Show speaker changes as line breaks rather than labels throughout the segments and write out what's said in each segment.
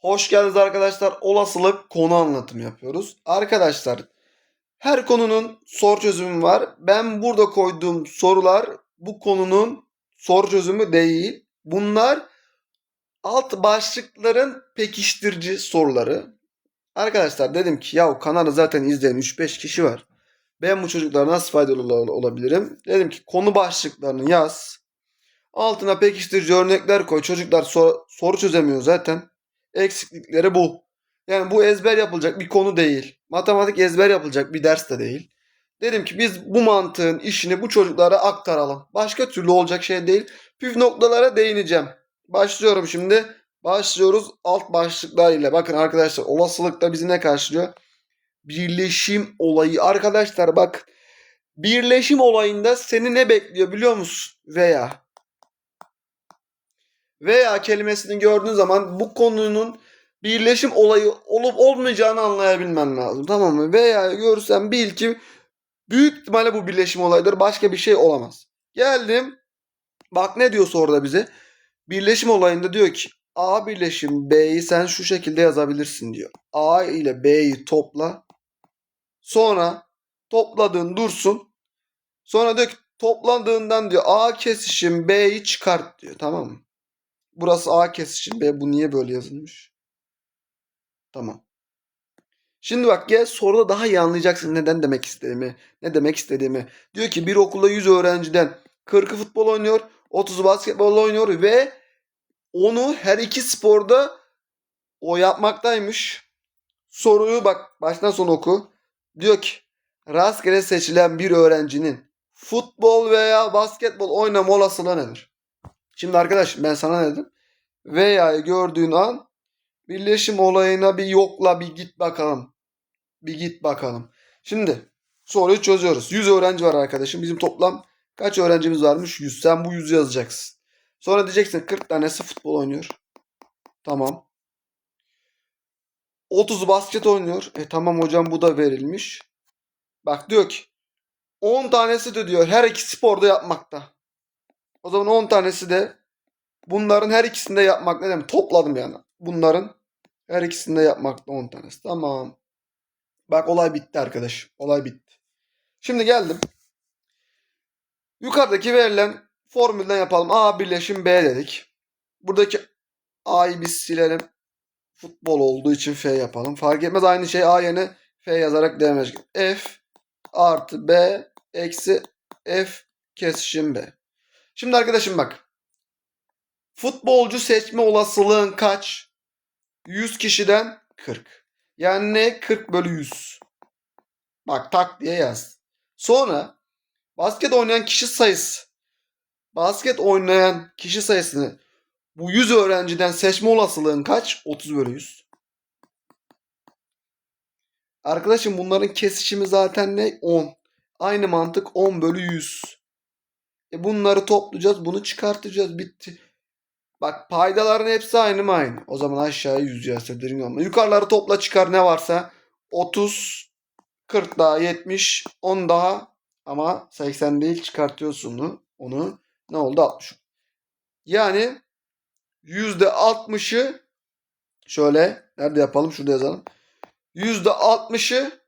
Hoş geldiniz arkadaşlar. Olasılık konu anlatımı yapıyoruz. Arkadaşlar her konunun soru çözümü var. Ben burada koyduğum sorular bu konunun soru çözümü değil. Bunlar alt başlıkların pekiştirici soruları. Arkadaşlar dedim ki ya kanalı zaten izleyen 3-5 kişi var. Ben bu çocuklara nasıl faydalı ol- olabilirim? Dedim ki konu başlıklarını yaz. Altına pekiştirici örnekler koy. Çocuklar sor- soru çözemiyor zaten. Eksiklikleri bu. Yani bu ezber yapılacak bir konu değil. Matematik ezber yapılacak bir ders de değil. Dedim ki biz bu mantığın işini bu çocuklara aktaralım. Başka türlü olacak şey değil. Püf noktalara değineceğim. Başlıyorum şimdi. Başlıyoruz alt başlıklar ile. Bakın arkadaşlar olasılıkta bizi ne karşılıyor? Birleşim olayı. Arkadaşlar bak birleşim olayında seni ne bekliyor biliyor musun? Veya veya kelimesini gördüğün zaman bu konunun birleşim olayı olup olmayacağını anlayabilmen lazım. Tamam mı? Veya görürsen bil ki büyük ihtimalle bu birleşim olayıdır. Başka bir şey olamaz. Geldim. Bak ne diyorsa orada bize. Birleşim olayında diyor ki A birleşim B'yi sen şu şekilde yazabilirsin diyor. A ile B'yi topla. Sonra topladığın dursun. Sonra diyor ki topladığından diyor A kesişim B'yi çıkart diyor. Tamam mı? Burası A kesişim B. Bu niye böyle yazılmış? Tamam. Şimdi bak gel soruda daha iyi anlayacaksın neden demek istediğimi. Ne demek istediğimi. Diyor ki bir okulda 100 öğrenciden 40'ı futbol oynuyor. 30'u basketbol oynuyor ve onu her iki sporda o yapmaktaymış. Soruyu bak baştan sona oku. Diyor ki rastgele seçilen bir öğrencinin futbol veya basketbol oynama olasılığı nedir? Şimdi arkadaş ben sana ne dedim? Veya'yı gördüğün an birleşim olayına bir yokla bir git bakalım. Bir git bakalım. Şimdi soruyu çözüyoruz. 100 öğrenci var arkadaşım. Bizim toplam kaç öğrencimiz varmış? 100. Sen bu 100'ü yazacaksın. Sonra diyeceksin 40 tanesi futbol oynuyor. Tamam. 30 basket oynuyor. E tamam hocam bu da verilmiş. Bak diyor ki 10 tanesi de diyor her iki sporda yapmakta. O zaman 10 tanesi de bunların her ikisinde yapmak ne demek? Topladım yani. Bunların her ikisinde yapmakta 10 tanesi. Tamam. Bak olay bitti arkadaş. Olay bitti. Şimdi geldim. Yukarıdaki verilen formülden yapalım. A birleşim B dedik. Buradaki A'yı biz silelim. Futbol olduğu için F yapalım. Fark etmez aynı şey A yerine F yazarak devam edecek. F artı B eksi F kesişim B. Şimdi arkadaşım bak. Futbolcu seçme olasılığın kaç? 100 kişiden 40. Yani ne? 40 bölü 100. Bak tak diye yaz. Sonra basket oynayan kişi sayısı. Basket oynayan kişi sayısını bu 100 öğrenciden seçme olasılığın kaç? 30 bölü 100. Arkadaşım bunların kesişimi zaten ne? 10. Aynı mantık 10 bölü 100. E bunları toplayacağız. Bunu çıkartacağız. Bitti. Bak paydaların hepsi aynı mı aynı? O zaman aşağıya 100 yazabilirim ama. Yukarıları topla çıkar ne varsa. 30, 40 daha 70, 10 daha ama 80 değil çıkartıyorsun onu. Onu ne oldu 60. Yani %60'ı şöyle nerede yapalım şurada yazalım. %60'ı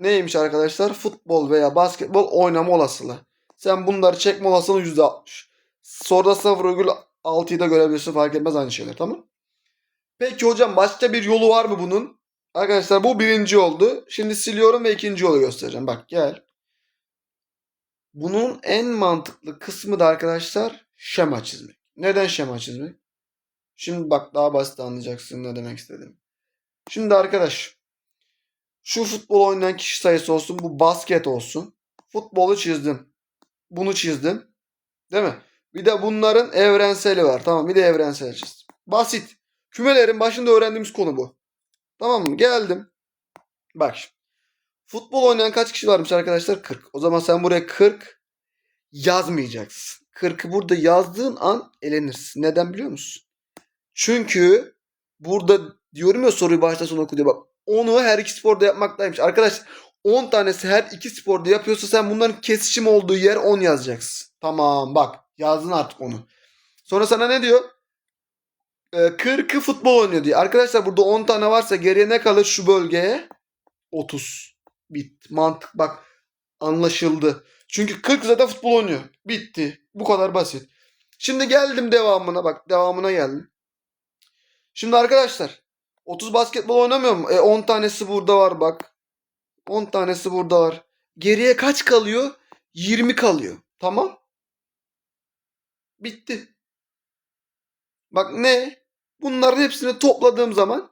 neymiş arkadaşlar? Futbol veya basketbol oynama olasılığı. Sen bunları çekme olasılığı %60. Soruda 0,6'yı da görebilirsin fark etmez aynı şeyler tamam. Peki hocam başka bir yolu var mı bunun? Arkadaşlar bu birinci oldu. Şimdi siliyorum ve ikinci yolu göstereceğim. Bak gel. Bunun en mantıklı kısmı da arkadaşlar şema çizmek. Neden şema çizmek? Şimdi bak daha basit anlayacaksın ne demek istediğimi. Şimdi arkadaş şu futbol oynayan kişi sayısı olsun bu basket olsun. Futbolu çizdim. Bunu çizdim. Değil mi? Bir de bunların evrenseli var. Tamam bir de evrensel çizdim. Basit. Kümelerin başında öğrendiğimiz konu bu. Tamam mı? Geldim. Bak. Futbol oynayan kaç kişi varmış arkadaşlar? 40. O zaman sen buraya 40 yazmayacaksın. 40'ı burada yazdığın an elenirsin. Neden biliyor musun? Çünkü burada diyorum ya soruyu başta sona oku diye bak. Onu her iki sporda yapmaktaymış. Arkadaş 10 tanesi her iki sporda yapıyorsa sen bunların kesişim olduğu yer 10 yazacaksın. Tamam bak yazdın artık onu. Sonra sana ne diyor? e, 40'ı futbol oynuyor diye. Arkadaşlar burada 10 tane varsa geriye ne kalır şu bölgeye? 30. Bit. Mantık bak anlaşıldı. Çünkü 40 zaten futbol oynuyor. Bitti. Bu kadar basit. Şimdi geldim devamına bak devamına geldim. Şimdi arkadaşlar 30 basketbol oynamıyor mu? E 10 tanesi burada var bak. 10 tanesi burada var. Geriye kaç kalıyor? 20 kalıyor. Tamam. Bitti. Bak ne? Bunların hepsini topladığım zaman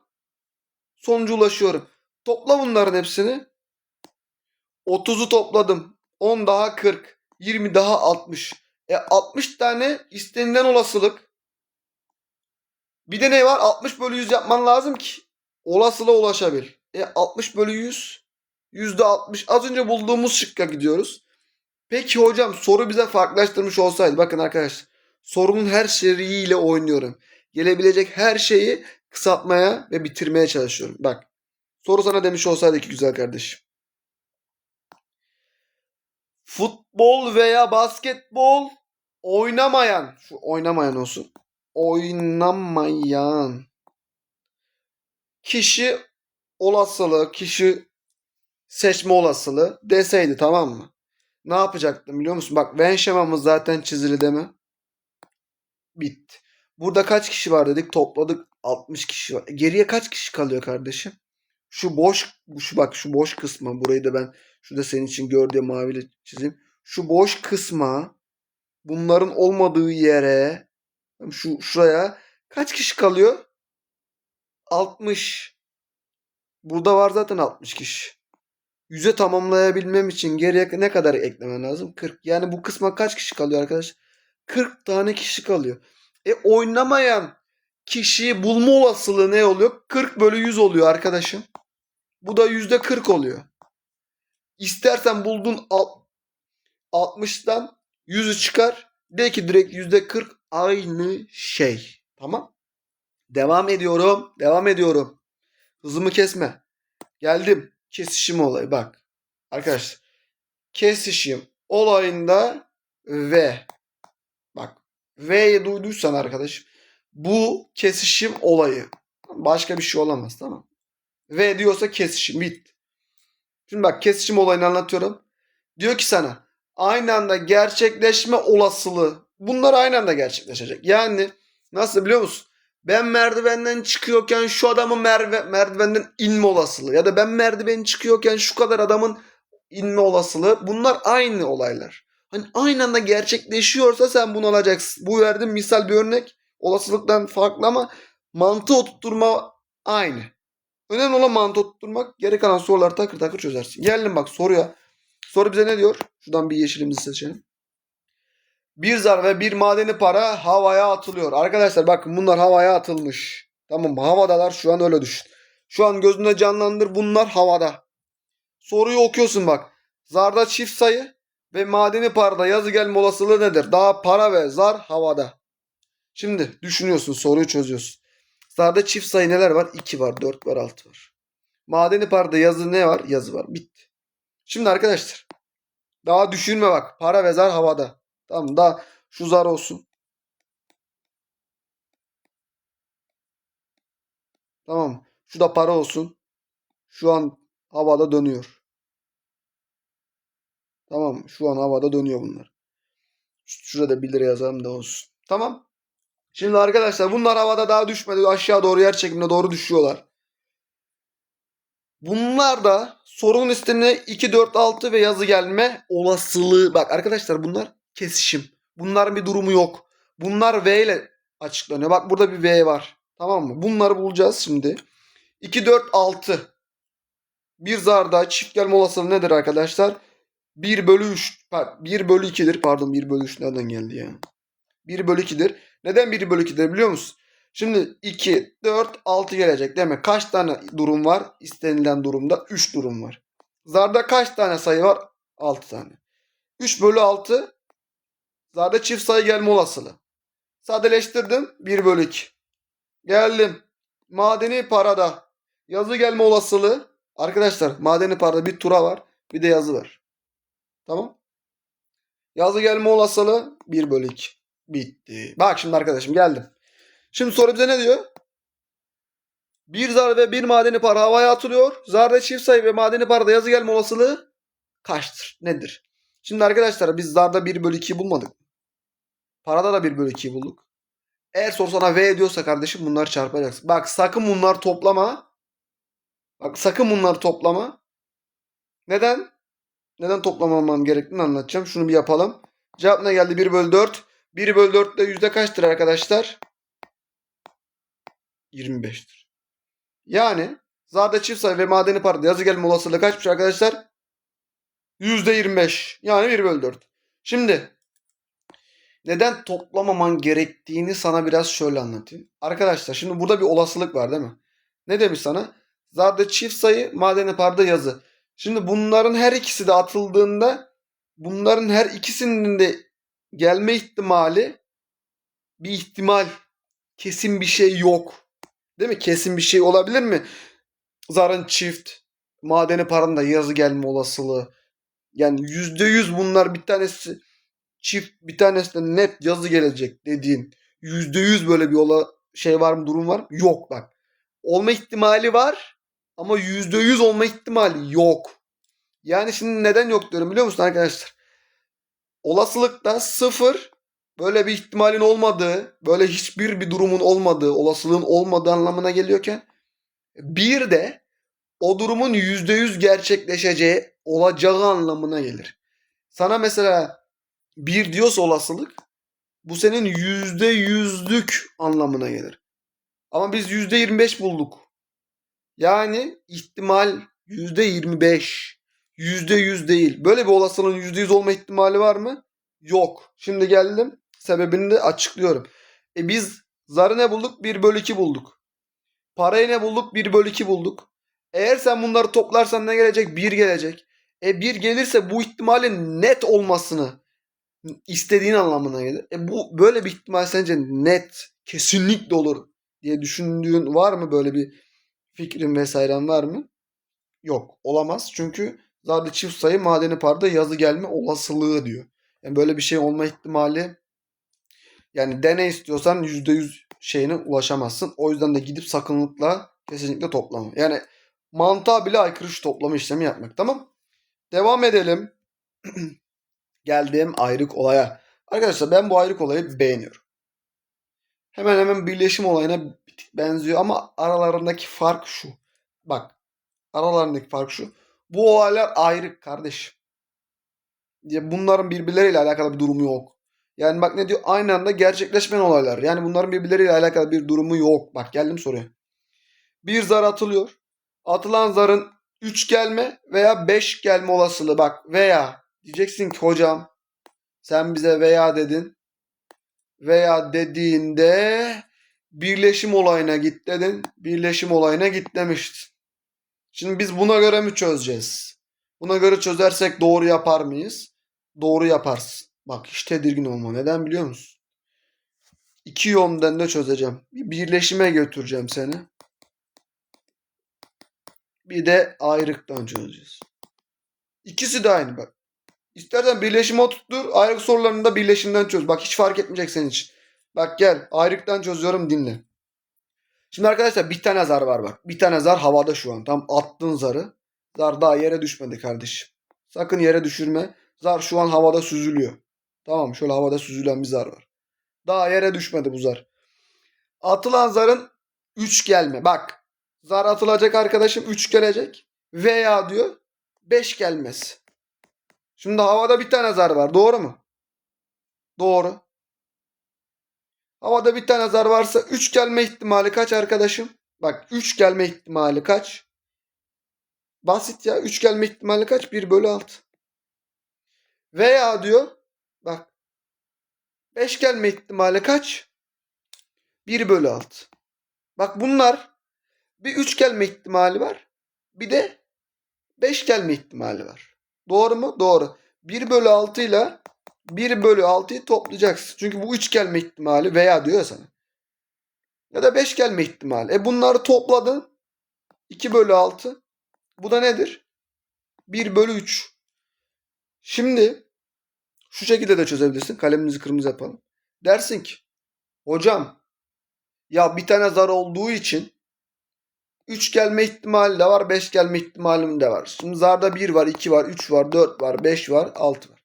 sonuca ulaşıyorum. Topla bunların hepsini. 30'u topladım. 10 daha 40. 20 daha 60. E 60 tane istenilen olasılık. Bir de ne var? 60 bölü 100 yapman lazım ki olasılığa ulaşabil. E 60 bölü 100 yüzde 60. Az önce bulduğumuz şıkka gidiyoruz. Peki hocam soru bize farklılaştırmış olsaydı. Bakın arkadaşlar. Sorunun her şeriyle oynuyorum. Gelebilecek her şeyi kısaltmaya ve bitirmeye çalışıyorum. Bak. Soru sana demiş olsaydı ki güzel kardeşim. Futbol veya basketbol oynamayan. Şu oynamayan olsun. Oynamayan. Kişi olasılığı, kişi seçme olasılığı deseydi tamam mı? Ne yapacaktım biliyor musun? Bak Venn şemamız zaten çizili değil mi? Bitti. Burada kaç kişi var dedik? Topladık 60 kişi var. Geriye kaç kişi kalıyor kardeşim? Şu boş şu bak şu boş kısmı burayı da ben şurada senin için gör diye maviyle çizeyim. Şu boş kısma bunların olmadığı yere şu şuraya kaç kişi kalıyor? 60. Burada var zaten 60 kişi. 100'e tamamlayabilmem için geriye ne kadar eklemen lazım? 40. Yani bu kısma kaç kişi kalıyor arkadaş? 40 tane kişi kalıyor. E oynamayan kişiyi bulma olasılığı ne oluyor? 40 bölü 100 oluyor arkadaşım. Bu da yüzde 40 oluyor. İstersen buldun alt- 60'tan 100'ü çıkar. De ki direkt yüzde 40 aynı şey. Tamam. Devam ediyorum. Devam ediyorum. Hızımı kesme. Geldim. Kesişim olayı bak. Arkadaşlar. Kesişim olayında V. V'yi duyduysan arkadaş. Bu kesişim olayı. Başka bir şey olamaz tamam. V diyorsa kesişim bit. Şimdi bak kesişim olayını anlatıyorum. Diyor ki sana aynı anda gerçekleşme olasılığı. Bunlar aynı anda gerçekleşecek. Yani nasıl biliyor musun? Ben merdivenden çıkıyorken şu adamın merve, merdivenden inme olasılığı ya da ben merdiven çıkıyorken şu kadar adamın inme olasılığı bunlar aynı olaylar. Hani aynı anda gerçekleşiyorsa sen bunu alacaksın. Bu verdiğim misal bir örnek olasılıktan farklı ama mantığı oturtturma aynı. Önemli olan mantığı oturtturmak. Geri kalan soruları takır takır çözersin. Geldim bak soruya. Soru bize ne diyor? Şuradan bir yeşilimizi seçelim. Bir zar ve bir madeni para havaya atılıyor. Arkadaşlar bakın bunlar havaya atılmış. Tamam? Havadalar şu an öyle düşün. Şu an gözünde canlandır bunlar havada. Soruyu okuyorsun bak. Zarda çift sayı ve madeni parada yazı gelme olasılığı nedir? Daha para ve zar havada. Şimdi düşünüyorsun soruyu çözüyorsun. Zarda çift sayı neler var? 2 var, 4 var, 6 var. Madeni parada yazı ne var? Yazı var. Bitti. Şimdi arkadaşlar. Daha düşünme bak. Para ve zar havada. Tamam daha şu zar olsun. Tamam? Şu da para olsun. Şu an havada dönüyor. Tamam? Şu an havada dönüyor bunlar. Şurada 1 lira yazalım da olsun. Tamam. Şimdi arkadaşlar bunlar havada daha düşmedi. Aşağı doğru yer çekimine doğru düşüyorlar. Bunlar da sorunun üstüne 2, 4, 6 ve yazı gelme olasılığı. Bak arkadaşlar bunlar kesişim. Bunların bir durumu yok. Bunlar V ile açıklanıyor. Bak burada bir V var. Tamam mı? Bunları bulacağız şimdi. 2, 4, 6. Bir zarda çift gelme olasılığı nedir arkadaşlar? 1 bölü 3. 1 bölü 2'dir. Pardon 1 bölü 3 nereden geldi ya? 1 bölü 2'dir. Neden 1 bölü 2'dir biliyor musun? Şimdi 2, 4, 6 gelecek değil mi? Kaç tane durum var? İstenilen durumda 3 durum var. Zarda kaç tane sayı var? 6 tane. 3 bölü 6 zarda çift sayı gelme olasılığı. Sadeleştirdim 1 bölü 2. Geldim. Madeni parada yazı gelme olasılığı. Arkadaşlar madeni parada bir tura var. Bir de yazı var. Tamam. Yazı gelme olasılığı 1 bölü 2. Bitti. Bak şimdi arkadaşım geldim. Şimdi soru bize ne diyor? Bir zar ve bir madeni para havaya atılıyor. Zarda çift sayı ve madeni parada yazı gelme olasılığı kaçtır? Nedir? Şimdi arkadaşlar biz zarda 1 bölü 2'yi bulmadık. Parada da 1 bölü 2'yi bulduk. Eğer soru sana V diyorsa kardeşim bunları çarpacaksın. Bak sakın bunlar toplama. Bak sakın bunları toplama. Neden? Neden toplamamam gerektiğini anlatacağım. Şunu bir yapalım. Cevap ne geldi? 1 bölü 4. 1 bölü 4 de yüzde kaçtır arkadaşlar? 25'tir. Yani zarda çift sayı ve madeni parada yazı gelme olasılığı kaçmış arkadaşlar? %25. Yani 1 bölü 4. Şimdi neden toplamaman gerektiğini sana biraz şöyle anlatayım. Arkadaşlar şimdi burada bir olasılık var değil mi? Ne demiş sana? Zarda çift sayı, madeni parda yazı. Şimdi bunların her ikisi de atıldığında bunların her ikisinin de gelme ihtimali bir ihtimal. Kesin bir şey yok. Değil mi? Kesin bir şey olabilir mi? Zarın çift, madeni paranın da yazı gelme olasılığı. Yani yüzde yüz bunlar bir tanesi çift bir tanesi de net yazı gelecek dediğin yüzde yüz böyle bir ola şey var mı durum var mı? Yok bak. Olma ihtimali var ama yüzde yüz olma ihtimali yok. Yani şimdi neden yok diyorum biliyor musun arkadaşlar? Olasılıkta sıfır böyle bir ihtimalin olmadığı, böyle hiçbir bir durumun olmadığı, olasılığın olmadığı anlamına geliyorken bir de o durumun yüzde yüz gerçekleşeceği, olacağı anlamına gelir. Sana mesela bir diyorsa olasılık bu senin yüzde yüzlük anlamına gelir. Ama biz yüzde yirmi beş bulduk. Yani ihtimal yüzde yirmi beş. Yüzde yüz değil. Böyle bir olasılığın yüzde yüz olma ihtimali var mı? Yok. Şimdi geldim. Sebebini de açıklıyorum. E biz zarı ne bulduk? 1 bölü 2 bulduk. Parayı ne bulduk? 1 bölü 2 bulduk. Eğer sen bunları toplarsan ne gelecek? 1 gelecek. E 1 gelirse bu ihtimalin net olmasını istediğin anlamına gelir. E bu böyle bir ihtimal sence net, kesinlikle olur diye düşündüğün var mı böyle bir fikrin vesairen var mı? Yok. Olamaz. Çünkü zaten çift sayı madeni parda yazı gelme olasılığı diyor. Yani böyle bir şey olma ihtimali yani deney istiyorsan %100 şeyine ulaşamazsın. O yüzden de gidip sakınlıkla kesinlikle toplama. Yani mantığa bile aykırı şu toplama işlemi yapmak. Tamam. Devam edelim. Geldiğim ayrık olaya. Arkadaşlar ben bu ayrık olayı beğeniyorum. Hemen hemen birleşim olayına tık benziyor ama aralarındaki fark şu. Bak aralarındaki fark şu. Bu olaylar ayrık kardeşim. Ya bunların birbirleriyle alakalı bir durumu yok. Yani bak ne diyor? Aynı anda gerçekleşmeyen olaylar. Yani bunların birbirleriyle alakalı bir durumu yok. Bak geldim soruya. Bir zar atılıyor. Atılan zarın 3 gelme veya 5 gelme olasılığı. Bak veya diyeceksin ki hocam sen bize veya dedin. Veya dediğinde birleşim olayına git dedin. Birleşim olayına git demiştin. Şimdi biz buna göre mi çözeceğiz? Buna göre çözersek doğru yapar mıyız? Doğru yaparsın. Bak hiç tedirgin olma. Neden biliyor musun? İki yönden de çözeceğim. Bir birleşime götüreceğim seni. Bir de ayrıktan çözeceğiz. İkisi de aynı bak. İstersen birleşime oturtur. Ayrık sorularını da birleşimden çöz. Bak hiç fark etmeyecek senin için. Bak gel. Ayrıktan çözüyorum dinle. Şimdi arkadaşlar bir tane zar var bak. Bir tane zar havada şu an. Tam attın zarı. Zar daha yere düşmedi kardeşim. Sakın yere düşürme. Zar şu an havada süzülüyor. Tamam şöyle havada süzülen bir zar var. Daha yere düşmedi bu zar. Atılan zarın 3 gelme. Bak zar atılacak arkadaşım 3 gelecek. Veya diyor 5 gelmez. Şimdi havada bir tane zar var. Doğru mu? Doğru. Havada bir tane zar varsa 3 gelme ihtimali kaç arkadaşım? Bak 3 gelme ihtimali kaç? Basit ya. 3 gelme ihtimali kaç? 1 bölü 6. Veya diyor bak 5 gelme ihtimali kaç? 1 bölü 6. Bak bunlar bir 3 gelme ihtimali var. Bir de 5 gelme ihtimali var. Doğru mu? Doğru. 1 bölü 6 ile 1 bölü 6'yı toplayacaksın. Çünkü bu 3 gelme ihtimali veya diyor sana. Ya da 5 gelme ihtimali. E bunları topladın. 2 bölü 6. Bu da nedir? 1 bölü 3. Şimdi şu şekilde de çözebilirsin. Kalemimizi kırmızı yapalım. Dersin ki hocam Ya bir tane zar olduğu için 3 gelme ihtimali de var, 5 gelme ihtimalim de var. Şimdi zarda 1 var, 2 var, 3 var, 4 var, 5 var, 6 var.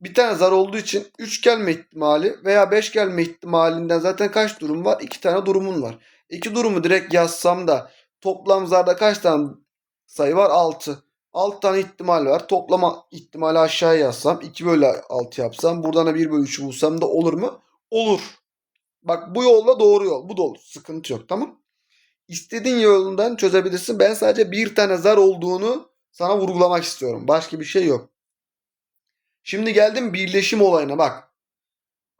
Bir tane zar olduğu için 3 gelme ihtimali veya 5 gelme ihtimalinden zaten kaç durum var? 2 tane durumun var. 2 durumu direkt yazsam da toplam zarda kaç tane sayı var? 6. 6 tane ihtimal var. Toplama ihtimali aşağıya yazsam 2 bölü 6 yapsam buradan da 1 bölü 3 bulsam da olur mu? Olur. Bak bu yolla doğru yol. Bu da olur. Sıkıntı yok tamam. İstediğin yolundan çözebilirsin. Ben sadece bir tane zar olduğunu sana vurgulamak istiyorum. Başka bir şey yok. Şimdi geldim birleşim olayına bak.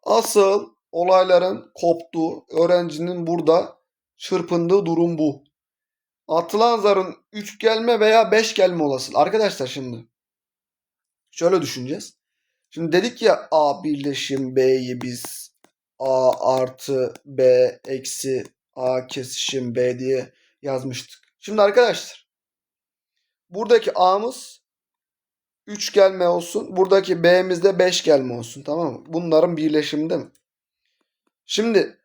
Asıl olayların koptuğu, öğrencinin burada çırpındığı durum bu. Atılan zarın 3 gelme veya 5 gelme olasılığı. Arkadaşlar şimdi şöyle düşüneceğiz. Şimdi dedik ya A birleşim B'yi biz A artı B eksi A kesişim B diye yazmıştık. Şimdi arkadaşlar buradaki A'mız 3 gelme olsun. Buradaki B'miz de 5 gelme olsun. Tamam mı? Bunların birleşimi değil mi? Şimdi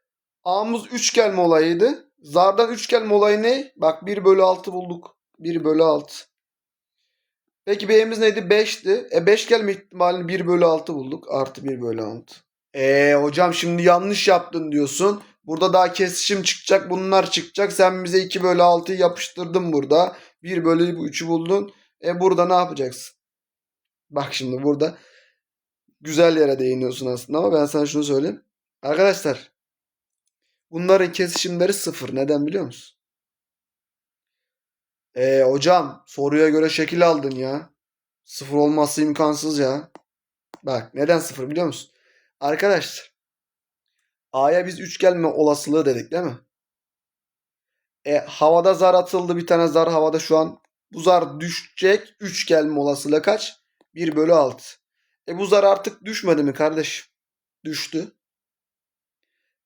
A'mız 3 gelme olayıydı. Zardan 3 gelme olayı ne? Bak 1 bölü 6 bulduk. 1 bölü 6. Peki B'miz neydi? 5'ti. E 5 gelme ihtimalini 1 bölü 6 bulduk. Artı 1 bölü 6. E hocam şimdi yanlış yaptın diyorsun. Burada daha kesişim çıkacak. Bunlar çıkacak. Sen bize 2 bölü 6'yı yapıştırdın burada. 1 bölü 3'ü buldun. E burada ne yapacaksın? Bak şimdi burada güzel yere değiniyorsun aslında ama ben sana şunu söyleyeyim. Arkadaşlar bunların kesişimleri sıfır. Neden biliyor musun? E hocam soruya göre şekil aldın ya. Sıfır olması imkansız ya. Bak neden sıfır biliyor musun? Arkadaşlar A'ya biz üç gelme olasılığı dedik değil mi? E havada zar atıldı bir tane zar havada şu an. Bu zar düşecek. 3 gelme olasılığı kaç? 1 bölü 6. E bu zar artık düşmedi mi kardeşim? Düştü.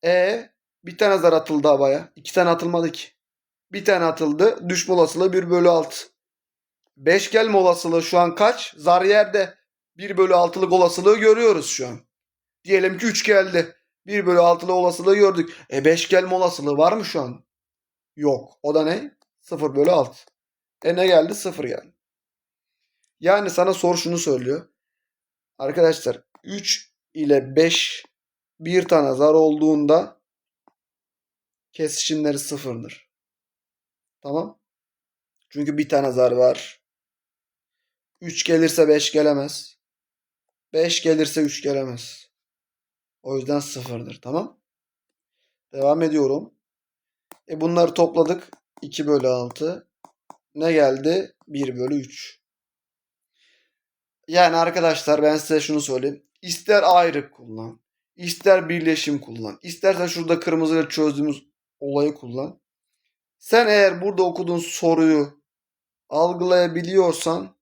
E bir tane zar atıldı havaya. İki tane atılmadı ki. Bir tane atıldı. Düşme olasılığı 1 bölü 6. 5 gelme olasılığı şu an kaç? Zar yerde. 1 bölü 6'lık olasılığı görüyoruz şu an. Diyelim ki 3 geldi. 1 bölü 6'lı olasılığı gördük. E 5 gelme olasılığı var mı şu an? Yok. O da ne? 0 bölü 6. E ne geldi? 0 geldi. Yani sana soru şunu söylüyor. Arkadaşlar 3 ile 5 bir tane zar olduğunda kesişimleri sıfırdır. Tamam. Çünkü bir tane zar var. 3 gelirse 5 gelemez. 5 gelirse 3 gelemez. O yüzden sıfırdır. Tamam. Devam ediyorum. E bunları topladık. 2 bölü 6. Ne geldi? 1 bölü 3. Yani arkadaşlar ben size şunu söyleyeyim. İster ayrık kullan. ister birleşim kullan. İstersen şurada kırmızıyla çözdüğümüz olayı kullan. Sen eğer burada okuduğun soruyu algılayabiliyorsan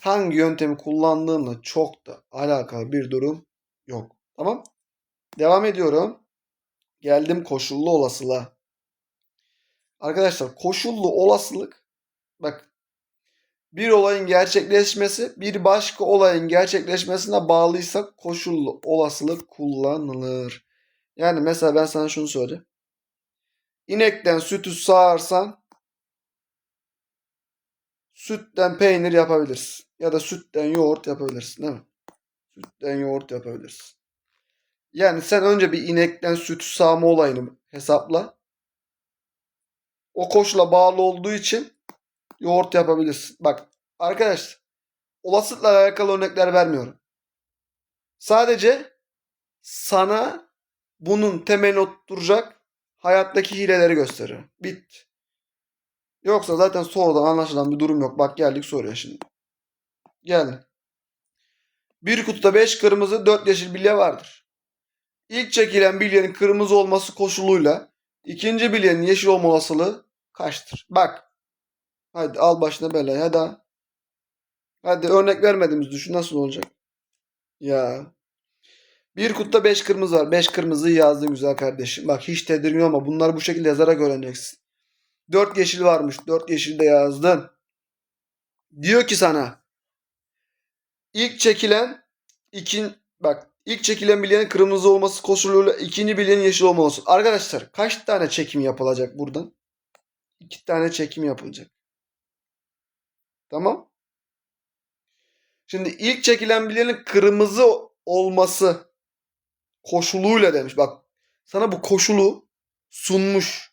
hangi yöntemi kullandığınla çok da alakalı bir durum yok. Tamam? Devam ediyorum. Geldim koşullu olasılığa. Arkadaşlar koşullu olasılık bak bir olayın gerçekleşmesi bir başka olayın gerçekleşmesine bağlıysa koşullu olasılık kullanılır. Yani mesela ben sana şunu söyleyeyim. İnekten sütü sağarsan sütten peynir yapabilirsin. Ya da sütten yoğurt yapabilirsin değil mi? Sütten yoğurt yapabilirsin. Yani sen önce bir inekten sütü sağma olayını hesapla. O koşula bağlı olduğu için yoğurt yapabilirsin. Bak arkadaşlar olasılıkla alakalı örnekler vermiyorum. Sadece sana bunun temelini oturacak hayattaki hileleri gösteriyorum. Bit. Yoksa zaten sorudan anlaşılan bir durum yok. Bak geldik soruya şimdi. Geldi. Bir kutuda 5 kırmızı 4 yeşil bilye vardır. İlk çekilen bilyenin kırmızı olması koşuluyla ikinci bilyenin yeşil olma olasılığı kaçtır? Bak Hadi al başına belayı hadi. Hadi örnek vermediğimiz düşün nasıl olacak? Ya. Bir kutuda 5 kırmızı var. 5 kırmızıyı yazdın güzel kardeşim. Bak hiç tedirgin olma. Bunları bu şekilde yazarak öğreneceksin. 4 yeşil varmış. 4 yeşil de yazdın. Diyor ki sana ilk çekilen ikin bak İlk çekilen bilyenin kırmızı olması koşuluyla ikinci bilyenin yeşil olması. Arkadaşlar kaç tane çekim yapılacak buradan? İki tane çekim yapılacak. Tamam. Şimdi ilk çekilen bilyenin kırmızı olması koşuluyla demiş. Bak sana bu koşulu sunmuş.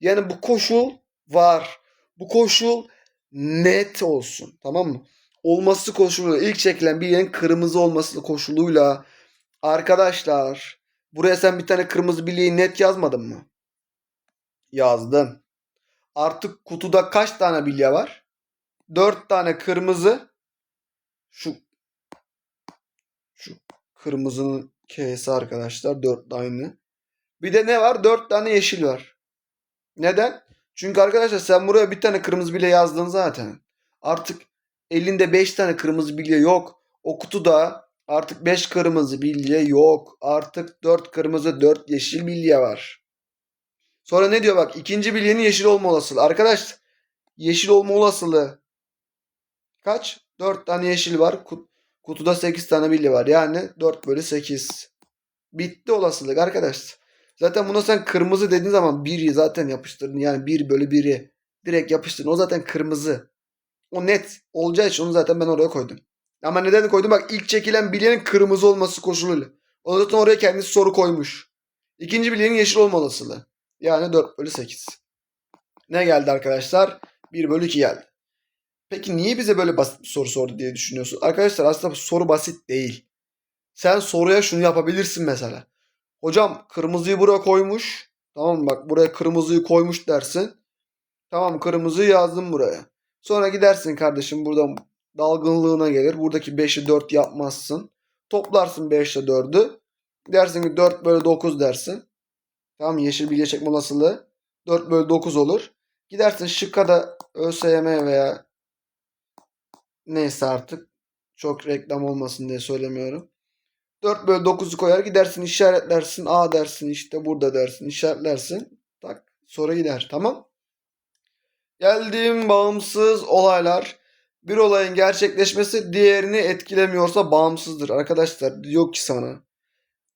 Yani bu koşul var. Bu koşul net olsun. Tamam mı? Olması koşuluyla ilk çekilen bilyenin kırmızı olması koşuluyla arkadaşlar buraya sen bir tane kırmızı bilyeyi net yazmadın mı? Yazdın. Artık kutuda kaç tane bilye var? 4 tane kırmızı. Şu şu kırmızının K'si arkadaşlar 4 aynı. Bir de ne var? 4 tane yeşil var. Neden? Çünkü arkadaşlar sen buraya bir tane kırmızı bilye yazdın zaten. Artık elinde 5 tane kırmızı bilye yok. O kutuda artık 5 kırmızı bilye yok. Artık 4 kırmızı 4 yeşil bilye var. Sonra ne diyor bak ikinci bilyenin yeşil olma olasılığı. Arkadaş yeşil olma olasılığı kaç? 4 tane yeşil var. Kut- Kutuda 8 tane bilye var. Yani 4 bölü 8. Bitti olasılık arkadaşlar. Zaten buna sen kırmızı dediğin zaman 1'i zaten yapıştırdın. Yani 1 bölü 1'i direkt yapıştırdın. O zaten kırmızı. O net olacağı için onu zaten ben oraya koydum. Ama neden koydum? Bak ilk çekilen bilyenin kırmızı olması koşuluyla. O zaten oraya kendisi soru koymuş. İkinci bilyenin yeşil olma olasılığı. Yani 4 bölü 8. Ne geldi arkadaşlar? 1 bölü 2 geldi. Peki niye bize böyle basit bir soru sordu diye düşünüyorsun? Arkadaşlar aslında soru basit değil. Sen soruya şunu yapabilirsin mesela. Hocam kırmızıyı buraya koymuş. Tamam? Bak buraya kırmızıyı koymuş dersin. Tamam kırmızıyı yazdım buraya. Sonra gidersin kardeşim buradan dalgınlığına gelir. Buradaki 5'i 4 yapmazsın. Toplarsın 5 ile 4'ü. Dersin ki 4 bölü 9 dersin. Tamam yeşil bilye çekme olasılığı. 4 bölü 9 olur. Gidersin şıkka da ÖSYM veya neyse artık çok reklam olmasın diye söylemiyorum. 4 bölü 9'u koyar gidersin işaretlersin. A dersin işte burada dersin işaretlersin. Tak sonra gider tamam. Geldiğim bağımsız olaylar. Bir olayın gerçekleşmesi diğerini etkilemiyorsa bağımsızdır. Arkadaşlar diyor ki sana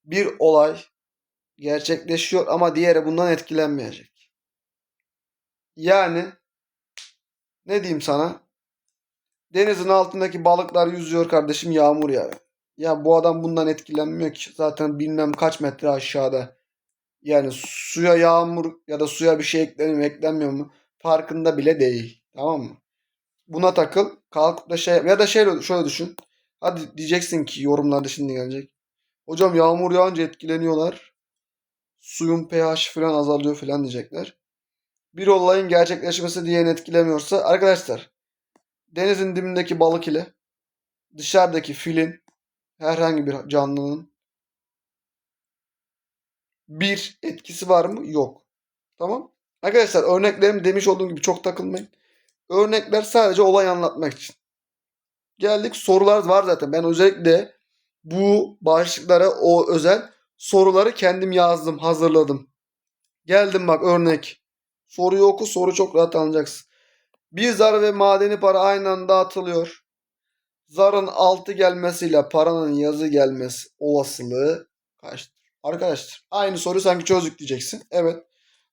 bir olay gerçekleşiyor ama diğeri bundan etkilenmeyecek. Yani ne diyeyim sana? Denizin altındaki balıklar yüzüyor kardeşim yağmur yağıyor. Ya bu adam bundan etkilenmiyor ki. Zaten bilmem kaç metre aşağıda. Yani suya yağmur ya da suya bir şey ekleniyor mu eklenmiyor mu farkında bile değil. Tamam mı? Buna takıl. Kalkıp da şey ya da şey şöyle düşün. Hadi diyeceksin ki yorumlarda şimdi gelecek. Hocam yağmur yağınca etkileniyorlar. Suyun pH falan azalıyor falan diyecekler. Bir olayın gerçekleşmesi diğerini etkilemiyorsa arkadaşlar denizin dibindeki balık ile dışarıdaki filin herhangi bir canlının bir etkisi var mı? Yok. Tamam. Arkadaşlar örneklerim demiş olduğum gibi çok takılmayın. Örnekler sadece olay anlatmak için. Geldik sorular var zaten. Ben özellikle bu başlıklara o özel soruları kendim yazdım, hazırladım. Geldim bak örnek. Soruyu oku, soru çok rahat anlayacaksın. Bir zar ve madeni para aynı anda atılıyor. Zarın altı gelmesiyle paranın yazı gelmesi olasılığı kaçtır? Arkadaşlar aynı soruyu sanki çözdük diyeceksin. Evet.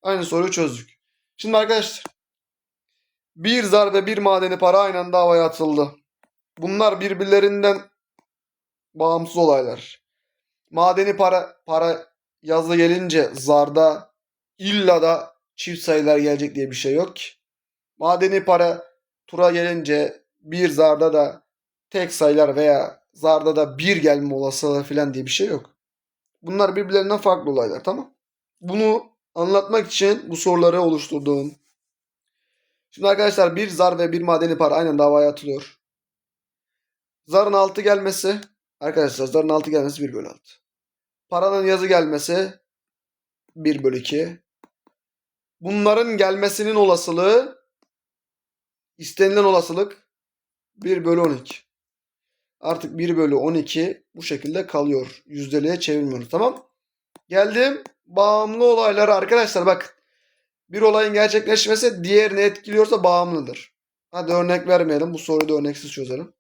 Aynı soruyu çözdük. Şimdi arkadaşlar bir zar ve bir madeni para aynı anda havaya atıldı. Bunlar birbirlerinden bağımsız olaylar. Madeni para para yazı gelince zarda illa da çift sayılar gelecek diye bir şey yok ki. Madeni para tura gelince bir zarda da tek sayılar veya zarda da bir gelme olasılığı falan diye bir şey yok. Bunlar birbirlerinden farklı olaylar tamam. Bunu anlatmak için bu soruları oluşturdum. Şimdi arkadaşlar bir zar ve bir madeni para aynen davaya atılıyor. Zarın altı gelmesi arkadaşlar zarın altı gelmesi 1 bölü 6. Paranın yazı gelmesi 1 bölü 2. Bunların gelmesinin olasılığı istenilen olasılık 1 bölü 12. Artık 1 bölü 12 bu şekilde kalıyor. Yüzdeliğe çevirmiyoruz tamam. Geldim bağımlı olaylara arkadaşlar bak. Bir olayın gerçekleşmesi diğerini etkiliyorsa bağımlıdır. Hadi örnek vermeyelim. Bu soruyu da örneksiz çözelim.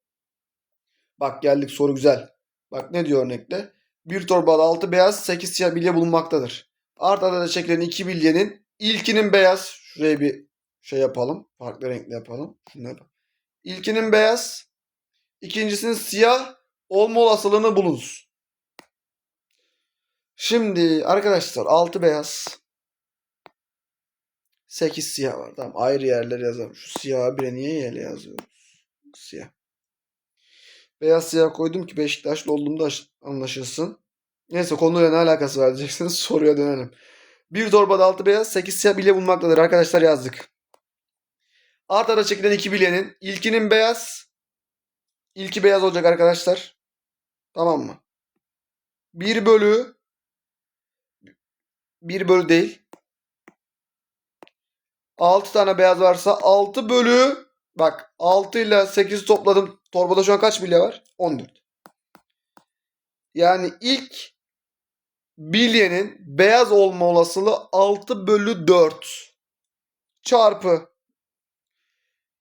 Bak geldik soru güzel. Bak ne diyor örnekte? Bir torbalı 6 beyaz 8 siyah bilye bulunmaktadır. Art arada çekilen iki bilyenin ilkinin beyaz. Şuraya bir şey yapalım. Farklı renkli yapalım. Yapalım. İlkinin beyaz. ikincisinin siyah olma olasılığını bulunuz. Şimdi arkadaşlar 6 beyaz. 8 siyah var. Tamam ayrı yerlere yazalım. Şu siyahı bire niye yerle yazıyoruz? Siyah. Beyaz siyah koydum ki Beşiktaşlı olduğumda aş- anlaşılsın. Neyse konuyla ne alakası var diyeceksiniz. Soruya dönelim. Bir torbada 6 beyaz 8 siyah bilye bulunmaktadır. Arkadaşlar yazdık. Art arada çekilen iki bilyenin ilkinin beyaz. İlki beyaz olacak arkadaşlar. Tamam mı? 1 bölü 1 bölü değil. 6 tane beyaz varsa 6 bölü bak 6 ile 8'i topladım. Torbada şu an kaç bilye var? 14. Yani ilk bilyenin beyaz olma olasılığı 6 bölü 4 çarpı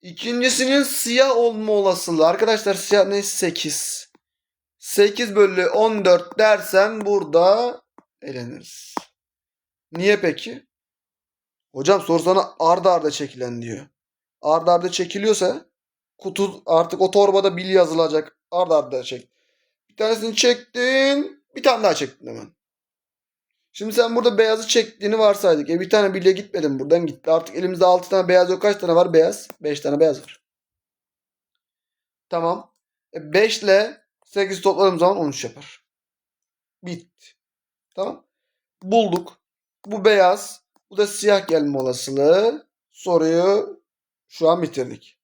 ikincisinin siyah olma olasılığı arkadaşlar siyah ne 8 8 bölü 14 dersen burada eleniriz. Niye peki? Hocam soru sana arda arda çekilen diyor. Arda arda çekiliyorsa kutu artık o torbada bil yazılacak. Arda arda çek. Bir tanesini çektin. Bir tane daha çektin hemen. Şimdi sen burada beyazı çektiğini varsaydık. E bir tane bilye gitmedi buradan gitti. Artık elimizde 6 tane beyaz yok. Kaç tane var beyaz? 5 tane beyaz var. Tamam. E 5 ile 8 topladığım zaman 13 yapar. Bitti. Tamam. Bulduk. Bu beyaz. Bu da siyah gelme olasılığı. Soruyu şu an bitirdik.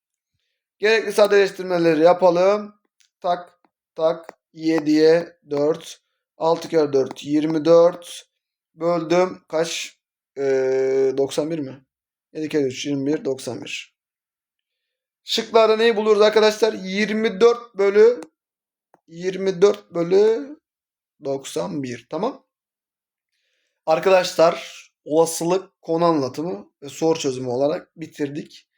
Gerekli sadeleştirmeleri yapalım. Tak tak 7'ye 4. 6 kere 4 24. Böldüm kaç? Ee, 91 mi? 7 kere 3 21 91. Şıklarda neyi buluyoruz arkadaşlar? 24 bölü 24 bölü 91. Tamam. Arkadaşlar olasılık konu anlatımı ve soru çözümü olarak bitirdik.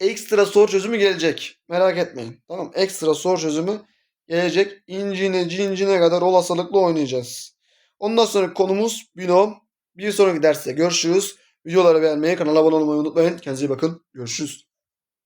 Ekstra soru çözümü gelecek. Merak etmeyin. Tamam. Ekstra soru çözümü gelecek. İncine cincine kadar olasılıkla oynayacağız. Ondan sonra konumuz binom. Bir sonraki derste görüşürüz. Videoları beğenmeyi, kanala abone olmayı unutmayın. Kendinize iyi bakın. Görüşürüz.